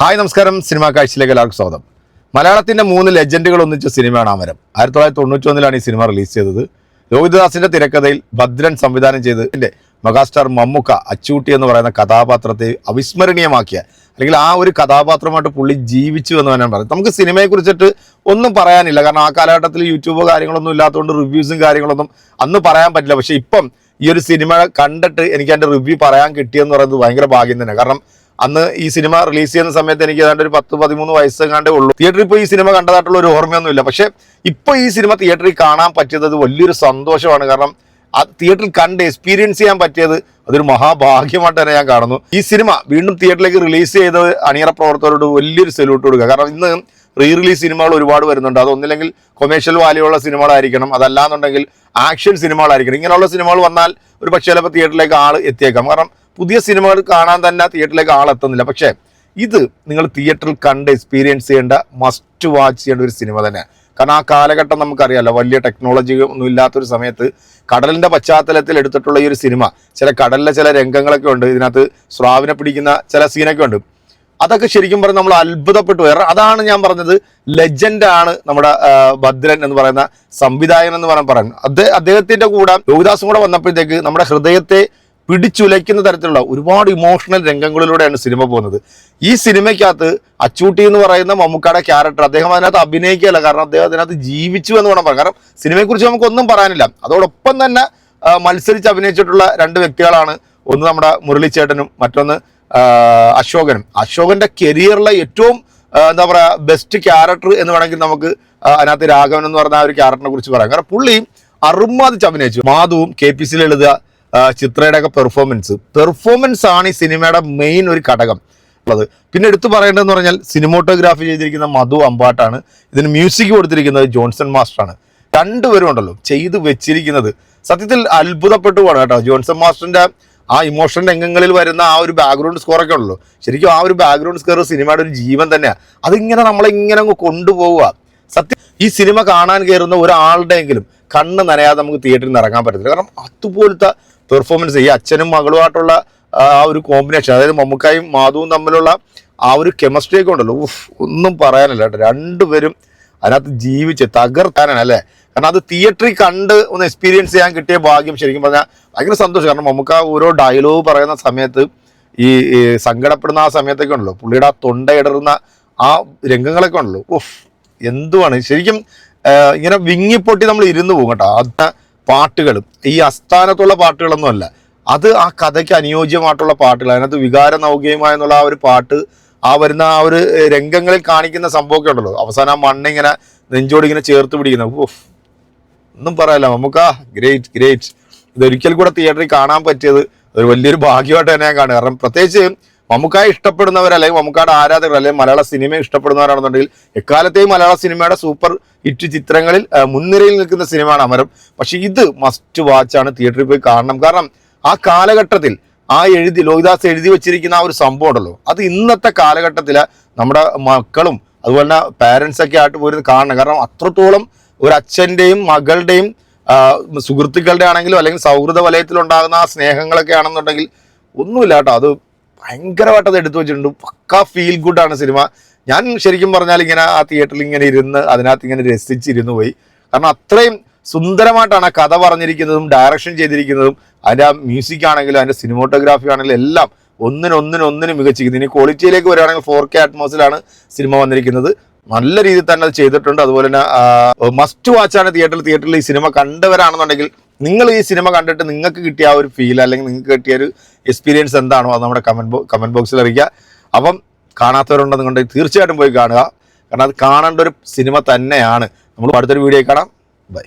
Hi നമസ്കാരം. Cinema കാഴ്ചയിലേക്ക് എല്ലാവർക്കും സ്വാഗതം. മലയാളത്തിന്റെ മൂന്ന് ലെജൻഡുകൾ ഒന്നിച്ച സിനിമയാണ് അമരം. ആയിരത്തി തൊള്ളായിരത്തി തൊണ്ണൂറ്റി ഒന്നിലാണ് ഈ സിനിമ റിലീസ് ചെയ്തത്. രോഹിതദാസിന്റെ തിരക്കഥയിൽ ഭദ്രൻ സംവിധാനം ചെയ്ത് എന്റെ മെഗാസ്റ്റാർ മമ്മുക്ക അച്ചൂട്ടി എന്ന് പറയുന്ന കഥാപാത്രത്തെ അവിസ്മരണീയമാക്കിയ അല്ലെങ്കിൽ ആ ഒരു കഥാപാത്രമായിട്ട് പുള്ളി ജീവിച്ചു എന്ന് തന്നെ പറയാം നമുക്ക് സിനിമയെക്കുറിച്ചിട്ട് ഒന്നും പറയാനില്ല. കാരണം ആ കാലഘട്ടത്തിൽ യൂട്യൂബോ കാര്യങ്ങളൊന്നും ഇല്ലാത്തതുകൊണ്ട് റിവ്യൂസും കാര്യങ്ങളൊന്നും അന്ന് പറയാൻ പറ്റില്ല. പക്ഷേ ഇപ്പം ഈ ഒരു സിനിമ കണ്ടിട്ട് എനിക്ക് അതിന്റെ റിവ്യൂ പറയാൻ കിട്ടിയെന്ന് പറയുന്നത് ഭയങ്കര ഭാഗ്യം തന്നെ കാരണം അന്ന് ഈ സിനിമ റിലീസ് ചെയ്യുന്ന സമയത്ത് എനിക്ക് ഏതാണ്ട് ഒരു പത്ത് പതിമൂന്ന് വയസ്സെങ്ങാണ്ടേ ഉള്ളൂ. തിയേറ്ററിൽ പോയി ഈ സിനിമ കണ്ടതായിട്ടുള്ള ഒരു ഓർമ്മയൊന്നുമില്ല. പക്ഷേ ഇപ്പോൾ ഈ സിനിമ തിയേറ്ററിൽ കാണാൻ പറ്റിയത് വലിയൊരു സന്തോഷമാണ്. കാരണം ആ തിയേറ്ററിൽ കണ്ട് എക്സ്പീരിയൻസ് ചെയ്യാൻ പറ്റിയത് അതൊരു മഹാഭാഗ്യമായിട്ട് തന്നെ ഞാൻ കാണുന്നു. ഈ സിനിമ വീണ്ടും തിയേറ്ററിലേക്ക് റിലീസ് ചെയ്ത് അണിയറ പ്രവർത്തകരോട് വലിയൊരു സല്യൂട്ട് കൊടുക്കുക. കാരണം ഇന്ന് റീ റിലീസ് സിനിമകൾ ഒരുപാട് വരുന്നുണ്ട്. അതൊന്നില്ലെങ്കിൽ കൊമേഴ്ഷ്യൽ വാല്യുള്ള സിനിമകളായിരിക്കണം. അതല്ലാന്നുണ്ടെങ്കിൽ ആക്ഷൻ സിനിമകളായിരിക്കണം. ഇങ്ങനെയുള്ള സിനിമകൾ വന്നാൽ ഒരു പക്ഷേ ചിലപ്പോൾ തിയേറ്ററിലേക്ക് ആൾ എത്തിയേക്കാം. കാരണം പുതിയ സിനിമകൾ കാണാൻ തന്നെ തിയേറ്ററിലേക്ക് ആൾ എത്തുന്നില്ല. പക്ഷേ ഇത് നിങ്ങൾ തിയേറ്ററിൽ കണ്ട് എക്സ്പീരിയൻസ് ചെയ്യേണ്ട മസ്റ്റ് വാച്ച് ചെയ്യേണ്ട ഒരു സിനിമ തന്നെ. കാരണം ആ കാലഘട്ടം നമുക്കറിയാലോ വലിയ ടെക്നോളജി ഒന്നും ഇല്ലാത്തൊരു സമയത്ത് കടലിന്റെ പശ്ചാത്തലത്തിൽ എടുത്തിട്ടുള്ള ഈ ഒരു സിനിമ ചില കടലിലെ ചില രംഗങ്ങളൊക്കെ ഉണ്ട്. ഇതിനകത്ത് സ്രാവിനെ പിടിക്കുന്ന ചില സീനൊക്കെ ഉണ്ട്. അതൊക്കെ ശരിക്കും പറഞ്ഞാൽ നമ്മൾ അത്ഭുതപ്പെട്ടു. വേറെ അതാണ് ഞാൻ പറഞ്ഞത് ലെജൻഡ് ആണ് നമ്മുടെ ഭദ്രൻ എന്ന് പറയുന്ന സംവിധായകൻ എന്ന് പറയാൻ പറയുന്നത്. അദ്ദേഹം അദ്ദേഹത്തിന്റെ കൂടെ രോഹിദാസും കൂടെ വന്നപ്പോഴത്തേക്ക് നമ്മുടെ ഹൃദയത്തെ പിടിച്ചുലയ്ക്കുന്ന തരത്തിലുള്ള ഒരുപാട് ഇമോഷണൽ രംഗങ്ങളിലൂടെയാണ് സിനിമ പോകുന്നത്. ഈ സിനിമയ്ക്കകത്ത് അച്ചൂട്ടി എന്ന് പറയുന്ന മമ്മൂക്കയുടെ ക്യാരക്ടർ അദ്ദേഹം അതിനകത്ത് അഭിനയിക്കുകയല്ല കാരണം അദ്ദേഹം അതിനകത്ത് ജീവിച്ചു എന്ന് വേണം പറയാം. കാരണം സിനിമയെക്കുറിച്ച് നമുക്കൊന്നും പറയാനില്ല. അതോടൊപ്പം തന്നെ മത്സരിച്ച് അഭിനയിച്ചിട്ടുള്ള രണ്ട് വ്യക്തികളാണ് ഒന്ന് നമ്മുടെ മുരളിച്ചേട്ടനും മറ്റൊന്ന് അശോകനും. അശോകന്റെ കരിയറിലെ ഏറ്റവും എന്താ പറയുക ബെസ്റ്റ് ക്യാരക്ടർ എന്ന് വേണമെങ്കിൽ നമുക്ക് അതിനകത്ത് രാഘവൻ എന്ന് പറഞ്ഞ ആ ഒരു ക്യാരക്ടറിനെ കുറിച്ച് പറയാം. കാരണം പുള്ളി അറുമാതിച്ച് അഭിനയിച്ചു. മാധുവും കെ പി സിയിൽ എഴുതുക ചിത്രയുടെ ഒക്കെ പെർഫോമൻസ് പെർഫോമൻസ് ആണ് ഈ സിനിമയുടെ മെയിൻ ഒരു ഘടകം ഉള്ളത്. പിന്നെ എടുത്തു പറയേണ്ടതെന്ന് പറഞ്ഞാൽ സിനിമോട്ടോഗ്രാഫി ചെയ്തിരിക്കുന്ന മധു അമ്പാട്ടാണ്. ഇതിന് മ്യൂസിക് കൊടുത്തിരിക്കുന്നത് ജോൺസൺ മാസ്റ്ററാണ്. രണ്ടുപേരും ഉണ്ടല്ലോ ചെയ്തു വെച്ചിരിക്കുന്നത്. സത്യത്തിൽ അത്ഭുതപ്പെട്ടു പോകണം കേട്ടോ ജോൺസൺ മാസ്റ്ററിന്റെ ആ ഇമോഷൻ രംഗങ്ങളിൽ വരുന്ന ആ ഒരു ബാക്ക്ഗ്രൗണ്ട് സ്കോർ ഒക്കെ ഉള്ളൂ ശരിക്കും ആ ഒരു ബാക്ക്ഗ്രൗണ്ട് സ്കോർ സിനിമയുടെ ഒരു ജീവൻ തന്നെയാണ് അതിങ്ങനെ നമ്മളിങ്ങനെ അങ്ങ് കൊണ്ടുപോവുക. സത്യം ഈ സിനിമ കാണാൻ കയറുന്ന ഒരാളുടെയെങ്കിലും കണ്ണ് നനയാതെ നമുക്ക് തിയേറ്ററിൽ നിന്ന് ഇറങ്ങാൻ പറ്റത്തില്ല. കാരണം അതുപോലത്തെ പെർഫോമൻസ് ഈ അച്ഛനും മകളുമായിട്ടുള്ള ആ ഒരു കോമ്പിനേഷൻ അതായത് മമ്മൂക്കായും മാധുവും തമ്മിലുള്ള ആ ഒരു കെമിസ്ട്രിയൊക്കെ ഉണ്ടല്ലോ. ഉഫ് ഒന്നും പറയാനില്ല കേട്ടോ. രണ്ടുപേരും അതിനകത്ത് ജീവിച്ച് തകർത്താനാണ് അല്ലേ? കാരണം അത് തിയേറ്ററിൽ കണ്ട് ഒന്ന് എക്സ്പീരിയൻസ് ചെയ്യാൻ കിട്ടിയ ഭാഗ്യം ശരിക്കും പറഞ്ഞാൽ ഭയങ്കര സന്തോഷം. കാരണം നമുക്ക് ആ ഓരോ ഡയലോഗ് പറയുന്ന സമയത്ത് ഈ സങ്കടപ്പെടുന്ന ആ സമയത്തൊക്കെ ഉണ്ടല്ലോ. പുള്ളിയുടെ ആ തൊണ്ടയിടറുന്ന ആ രംഗങ്ങളൊക്കെ ഉണ്ടല്ലോ. ഉഫ് എന്തുവാണ്? ശരിക്കും ഇങ്ങനെ വിങ്ങിപ്പൊട്ടി നമ്മൾ ഇരുന്ന് പോകും കേട്ടോ. അത് പാട്ടുകളും. ഈ അസ്ഥാനത്തുള്ള പാട്ടുകളൊന്നും അല്ല. അത് ആ കഥയ്ക്ക് അനുയോജ്യമായിട്ടുള്ള പാട്ടുകൾ. അതിനകത്ത് വികാര നൗകയുമായെന്നുള്ള ആ ഒരു പാട്ട് ആ വരുന്ന ആ ഒരു രംഗങ്ങളിൽ കാണിക്കുന്ന സംഭവമൊക്കെ ഉണ്ടല്ലോ. അവസാനം ആ മണ്ണിങ്ങനെ നെഞ്ചോട് ഇങ്ങനെ ചേർത്ത് പിടിക്കുന്ന. ഉഫ്. ഒന്നും പറയാല നമുക്ക് ഗ്രേറ്റ് ഗ്രേറ്റ് ഇതൊരിക്കൽ കൂടെ തിയേറ്ററിൽ കാണാൻ പറ്റിയത് ഒരു വലിയൊരു ഭാഗ്യമായിട്ട് തന്നെ ഞാൻ കാണുക കാരണം പ്രത്യേകിച്ച് മമ്മൂക്കായ ഇഷ്ടപ്പെടുന്നവർ അല്ലെങ്കിൽ മമ്മൂക്കായുടെ ആരാധകർ അല്ലെങ്കിൽ മലയാള സിനിമ ഇഷ്ടപ്പെടുന്നവരാണെന്നുണ്ടെങ്കിൽ എക്കാലത്തെയും മലയാള സിനിമയുടെ സൂപ്പർ ഹിറ്റ് ചിത്രങ്ങളിൽ മുൻനിരയിൽ നിൽക്കുന്ന സിനിമയാണ് അമരം. പക്ഷേ ഇത് മസ്റ്റ് വാച്ചാണ് തിയേറ്ററിൽ പോയി കാണണം. കാരണം ആ കാലഘട്ടത്തിൽ ആ എഴുതി ലോഹിദാസ് എഴുതി വെച്ചിരിക്കുന്ന ആ ഒരു സംഭവം ഉണ്ടല്ലോ. അത് ഇന്നത്തെ കാലഘട്ടത്തിൽ നമ്മുടെ മക്കളും അതുപോലെ തന്നെ പാരൻസൊക്കെ ആയിട്ട് പോയിരുന്ന് കാണണം. കാരണം അത്രത്തോളം ഒരു അച്ഛന്റെയും മകളുടെയും സുഹൃത്തുക്കളുടെ ആണെങ്കിലും അല്ലെങ്കിൽ സൗഹൃദ വലയത്തിൽ ഉണ്ടാകുന്ന ആ സ്നേഹങ്ങളൊക്കെ ആണെന്നുണ്ടെങ്കിൽ ഒന്നുമില്ല കേട്ടോ. അത് ഭയങ്കരമായിട്ട് അത് എടുത്തു വെച്ചിട്ടുണ്ട്. പക്ക ഫീൽ ഗുഡാണ് സിനിമ. ഞാൻ ശരിക്കും പറഞ്ഞാൽ ഇങ്ങനെ ആ തിയേറ്ററിൽ ഇങ്ങനെ ഇരുന്ന് അതിനകത്ത് ഇങ്ങനെ രസിച്ചിരുന്നു പോയി. കാരണം അത്രയും സുന്ദരമായിട്ടാണ് ആ കഥ പറഞ്ഞിരിക്കുന്നതും ഡയറക്ഷൻ ചെയ്തിരിക്കുന്നതും അതിന്റെ ആ മ്യൂസിക് ആണെങ്കിലും അതിന്റെ സിനിമോട്ടോഗ്രാഫി ആണെങ്കിലും എല്ലാം ഒന്നിനൊന്നിനൊന്നിനും മികച്ചിരിക്കുന്നു. ഇനി ക്വാളിറ്റിയിലേക്ക് വരികയാണെങ്കിൽ ഫോർ കെ അറ്റ്മോസിലാണ് സിനിമ വന്നിരിക്കുന്നത്. നല്ല രീതിയിൽ തന്നെ അത് ചെയ്തിട്ടുണ്ട്. അതുപോലെ തന്നെ മസ്റ്റ് വാച്ചാണ് തിയേറ്ററിൽ തിയേറ്ററിൽ ഈ സിനിമ കണ്ടവരാണെന്നുണ്ടെങ്കിൽ നിങ്ങൾ ഈ സിനിമ കണ്ടിട്ട് നിങ്ങൾക്ക് കിട്ടിയ ആ ഒരു ഫീൽ അല്ലെങ്കിൽ നിങ്ങൾക്ക് കിട്ടിയ ഒരു എക്സ്പീരിയൻസ് എന്താണോ അത് നമ്മുടെ കമന്റ് ബോ കമന്റ് ബോക്സിൽ അറിയിക്കുക. അപ്പം കാണാത്തവരുണ്ടെന്നുണ്ടെങ്കിൽ തീർച്ചയായിട്ടും പോയി കാണുക. കാരണം അത് കാണേണ്ട ഒരു സിനിമ തന്നെയാണ്. നമ്മൾ അടുത്തൊരു വീഡിയോ കാണാം. ബൈ